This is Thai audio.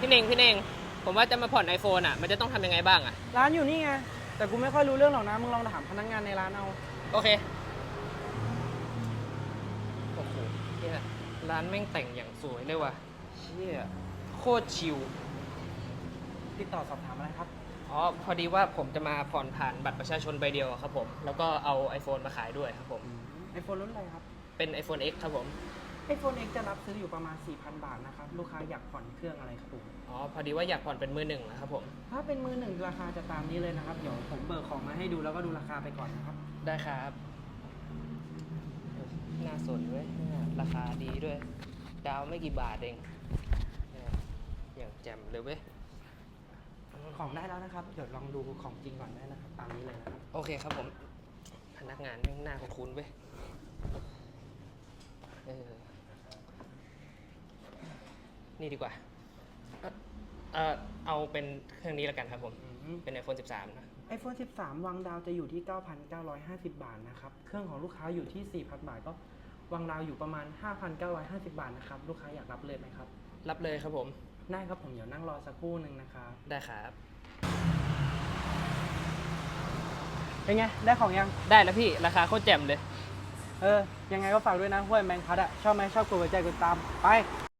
พี่เน่งพี่เน่งผมว่าจะมาผ่อนไอโฟนอะ มันจะต้องทำยังไงบ้างอะ ร้านอยู่นี่ไง แต่กูไม่ค่อยรู้เรื่องหรอกนะ มึงลองถามพนักงานในร้านเอา โอเค โอ้โหเนี่ยร้านแม่งแต่งอย่างสวยเลยว่ะ เชี่ย โคตรชิล ติดต่อสอบถามอะไรครับ อ๋อ พอดีว่าผมจะมาผ่อนผ่านบัตรประชาชนใบเดียวอะครับผม แล้วก็เอา iPhone มาขายด้วยครับผม ไอโฟนรุ่นอะไรครับ เป็น iPhone X ครับผม ไอโฟน X จะรับซื้ออยู่ประมาณ 4,000 บาทนะครับ ลูกค้าอยากผ่อนเครื่องอะไรครับผม อ๋อ พอดีว่าอยากผ่อนเป็นมือหนึ่งนะครับผม ถ้าเป็นมือหนึ่งราคาจะตามนี้เลยนะครับ เดี๋ยวผมเบิกของมาให้ดูแล้วก็ดูราคาไปก่อนนะครับ ได้ครับ น่าสนเว้ยเนี่ยราคาดีด้วย ดาวไม่กี่บาทเองเนี่ยอย่างแจ่มเลยเว้ย ของได้แล้วนะครับ เดี๋ยวลองดูของจริงก่อนได้นะครับ ตามนี้เลยนะครับ โอเคครับผม พนักงานแม่งหน้าคุ้นๆเว้ย เออ นี่ดีกว่า เอ่อเออเอาเป็นเครื่องนี้แล้วกันครับผม เป็น iPhone 13 นะไอโฟน13 วางดาวจะอยู่ที่ 9,950 บาทนะครับ เครื่องของลูกค้าอยู่ที่ 4,000 บาทก็วางดาวอยู่ประมาณ 5,950 บาทนะครับ ลูกค้าอยากรับเลยไหมครับ รับเลยครับผม ได้ครับผมเดี๋ยวนั่งรอสักครู่หนึ่งนะครับได้ครับ เป็นไง ได้ของยัง ได้แล้วพี่ ราคาโคตรแจ่มเลย เออ ยังไงก็ฝากด้วยนะห้วยแมงพัดอะชอบไหมชอบกดหัวใจกดตาม ไป